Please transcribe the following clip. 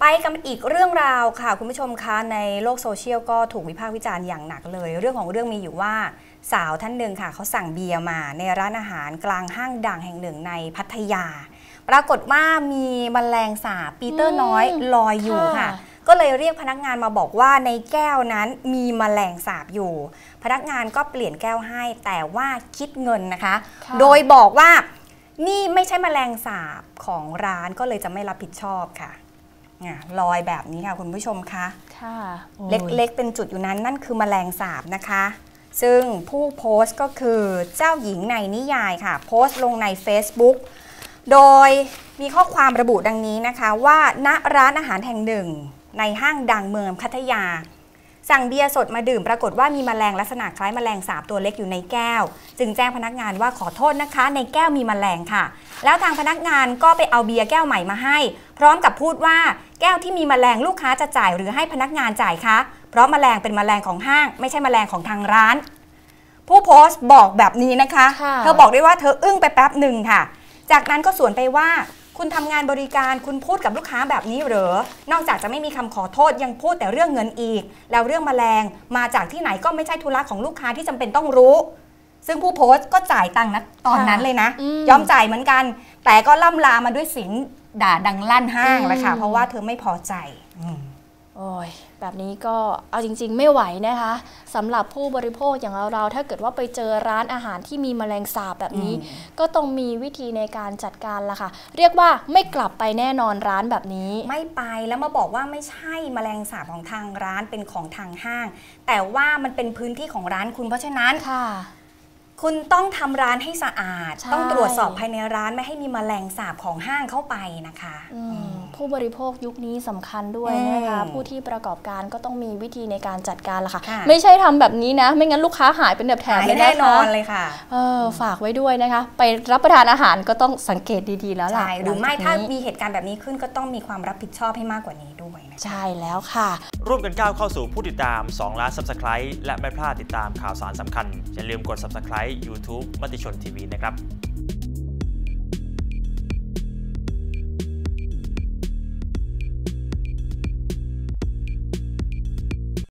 ไปกันอีกเรื่องราวค่ะ คุณผู้ชมคะในโลกโซเชียลก็ถูกวิพากษ์วิจารณ์อย่างหนักเลย เรื่องของเรื่องมีอยู่ว่าสาวท่านหนึ่งค่ะเขาสั่งเบียร์มาในร้านอาหารกลางห้างดังแห่งหนึ่งในพัทยา ปรากฏว่ามีมแมลงสาบปีเตอร์น้อยลอยอยู่ค่ะ ก็เลยเรียกพนักงานมาบอกว่าในแก้วนั้นมีมแมลงสาบอยู่ พนักงานก็เปลี่ยนแก้วให้แต่ว่าคิดเงินนะคะค่ะโดยบอกว่านี่ไม่ใช่แมลงสาบของร้านก็เลยจะไม่รับผิดชอบค่ะเนี่ย ลอยแบบนี้ค่ะคุณผู้ชมคะค่ะโอ้ยเล็กๆ เป็นจุดอยู่นั้นนั่นคือแมลงสาบนะคะ ซึ่งผู้โพสต์ก็คือเจ้าหญิงในนิยายค่ะ โพสต์ลงใน Facebook โดยมีข้อความระบุดังนี้นะคะว่าณร้านอาหารแห่งหนึ่ง ในห้างดังเมืองพัทยา สั่งเบียร์สดมาดื่มปรากฏว่ามีแมลงลักษณะคล้ายแมลงสาบตัวเล็กอยู่ในแก้ว จึงแจ้งพนักงานว่าขอโทษนะคะ ในแก้วมีแมลงค่ะ แล้วทางพนักงานก็ไปเอาเบียร์แก้วใหม่มาให้ พร้อมกับพูดว่าแก้วที่มีแมลงลูกค้าจะจ่ายหรือให้พนักงานจ่ายคะ เพราะแมลงเป็นแมลงของห้าง ไม่ใช่แมลงของทางร้าน ผู้โพสต์บอกแบบนี้นะคะค่ะเธอบอกได้ว่าเธออึ้งไปแป๊บหนึ่งค่ะ จากนั้นก็สวนไปว่า คุณทำงานบริการคุณพูดกับลูกค้าแบบนี้เหรอนอกจากจะไม่มีคำขอโทษยังพูดแต่เรื่องเงินอีก แล้วเรื่องแมลงมาจากที่ไหนก็ไม่ใช่ธุระของลูกค้าที่จำเป็นต้องรู้ ซึ่งผู้โพสต์ก็จ่ายตังค์นะตอนนั้นเลยนะอืมยอมจ่ายเหมือนกัน แต่ก็ล่ำลามาด้วยเสียงด่าดังลั่นห้างแหละค่ะอืมเพราะว่าเธอไม่พอใจอืม โอ้ยแบบนี้ก็เอาจริง ๆ ไม่ไหวนะคะสำหรับผู้บริโภคอย่างเราเราๆถ้าเกิดว่าไปเจอร้านอาหารที่มีแมลงสาบแบบนี้อืมก็ต้องมีวิธีในการจัดการละค่ะ เรียกว่าไม่กลับไปแน่นอนร้านแบบนี้ ไม่ไปแล้วมาบอกว่าไม่ใช่แมลงสาบของทางร้านเป็นของทางห้าง แต่ว่ามันเป็นพื้นที่ของร้านคุณเพราะฉะนั้นค่ะคุณต้องทำร้านให้สะอาดใช่ต้องตรวจสอบภายในร้านไม่ให้มีแมลงสาบของห้างเข้าไปนะคะอืม ผู้บริโภคยุคนี้สำคัญด้วยนะคะผู้ที่ประกอบการก็ต้องมีวิธีในการจัดการละค่ะค่ะไม่ใช่ทำแบบนี้นะ ไม่งั้นลูกค้าหายเป็นแบบแถบหายเลยแน่นะนอคะนเลยค่ะเออฝากไว้ด้วยนะคะ ไปรับประทานอาหารก็ต้องสังเกตดีๆแล้วล่ะใช่หรือไม่ลังจกถ้านี้มีเหตุการณ์แบบนี้ขึ้นก็ต้องมีความรับผิดชอบให้มากกว่านี้ด้วยนะคะใช่แล้วค่ะ ร่วมกันก้าวเข้าสู่ผู้ติดตาม2ล้าน Subscribe และไม่พลาดติดตามข่าวสารสำคัญอย่าลืมกด Subscribe YouTube มติชนทีวีนะครับ